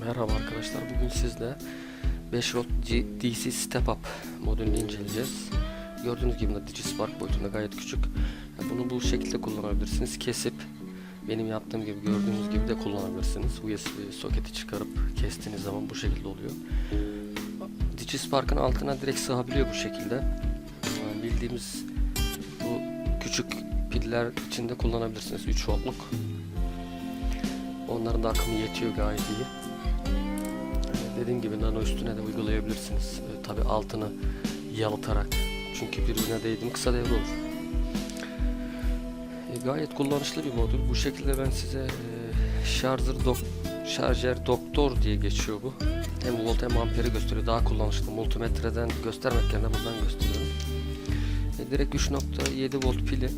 Merhaba arkadaşlar. Bugün sizle 5 volt DC Step Up modülünü inceleyeceğiz. Gördüğünüz gibi de DigiSpark boyutunda gayet küçük. Bunu bu şekilde kullanabilirsiniz. Kesip benim yaptığım gibi gördüğünüz gibi de kullanabilirsiniz. USB soketi çıkarıp kestiğiniz zaman bu şekilde oluyor. DigiSpark'ın altına direkt sığabiliyor bu şekilde. Yani Bildiğimiz bu küçük piller içinde kullanabilirsiniz. 3 voltluk. Onların da akımı yetiyor gayet iyi. Ee, Dediğim gibi nano üstüne de uygulayabilirsiniz. Ee, Tabi altını yalıtarak. Çünkü birbirine değdim kısa devre olur. Ee, gayet kullanışlı bir modül. Bu şekilde ben size e, şarjır dok şarjer doktor diye geçiyor bu. Hem volt hem amperi gösteriyor. Daha kullanışlı. Multimetreden göstermek yerine buradan gösteriyorum. E, direkt 3.7 volt pili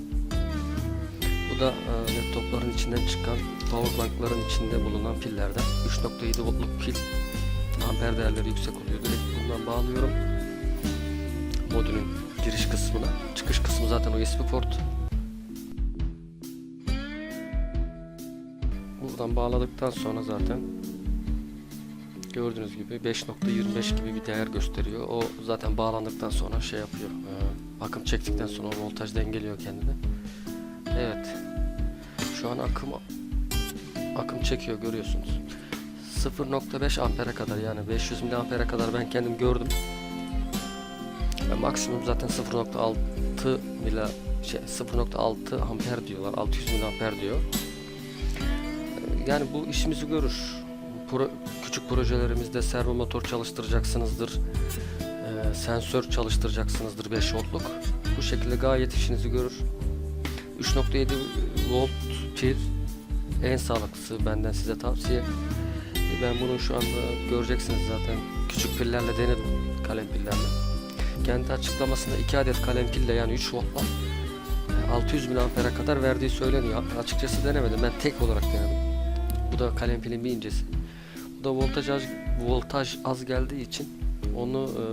da e, laptopların içinden çıkan powerbankların içinde bulunan pillerden 3.7 voltluk pil amper değerleri yüksek oluyor. Direkt bundan bağlıyorum modülün giriş kısmına. Çıkış kısmı zaten USB port. Buradan bağladıktan sonra zaten gördüğünüz gibi 5.25 gibi bir değer gösteriyor. O zaten bağlandıktan sonra şey yapıyor. e, akım çektikten sonra voltaj dengeliyor kendini. Evet. Şu an akım akım çekiyor görüyorsunuz. 0.5 ampere kadar yani 500 miliampere kadar ben kendim gördüm. Ve maksimum zaten 0.6 mila şey 0.6 amper diyorlar. 600 miliamper diyor. Yani bu işimizi görür. Pro- küçük projelerimizde servo motor çalıştıracaksınızdır. Ee, sensör çalıştıracaksınızdır 5 voltluk. Bu şekilde gayet işinizi görür. 3.7 volt pil en sağlıklısı benden size tavsiye. Ben bunu şu anda göreceksiniz zaten. Küçük pillerle denedim kalem pillerle. Kendi açıklamasında 2 adet kalem pille yani 3 voltla e, 600 miliampere kadar verdiği söyleniyor. Açıkçası denemedim. Ben tek olarak denedim. Bu da kalem pilin bir incesi. Bu da voltaj az, voltaj az geldiği için onu e,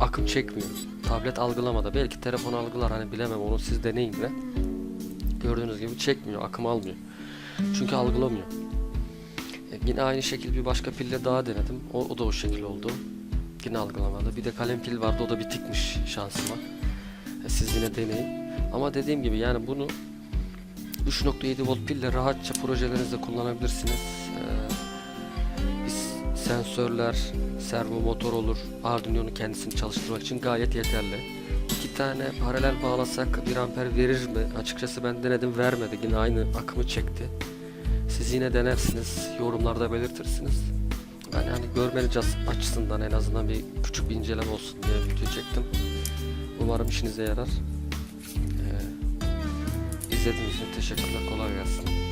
akım çekmiyor. Tablet algılamada. Belki telefon algılar hani bilemem onu siz deneyin de. Gördüğünüz gibi çekmiyor, akım almıyor. Çünkü algılamıyor. E, yine aynı şekilde bir başka pille daha denedim. O, o da o şekil oldu. Yine algılamadı. Bir de kalem pil vardı o da bitikmiş şansıma. E, siz yine deneyin. Ama dediğim gibi yani bunu 3.7 volt pille rahatça projelerinizde kullanabilirsiniz. E, sensörler, servo motor olur. Arduino'nun kendisini çalıştırmak için gayet yeterli. İki tane paralel bağlasak 1 amper verir mi? Açıkçası ben denedim vermedi. Yine aynı akımı çekti. Siz yine denersiniz. Yorumlarda belirtirsiniz. Yani hani görmeniz açısından en azından bir küçük bir inceleme olsun diye video çektim. Umarım işinize yarar. Ee, izlediğiniz için teşekkürler. Kolay gelsin.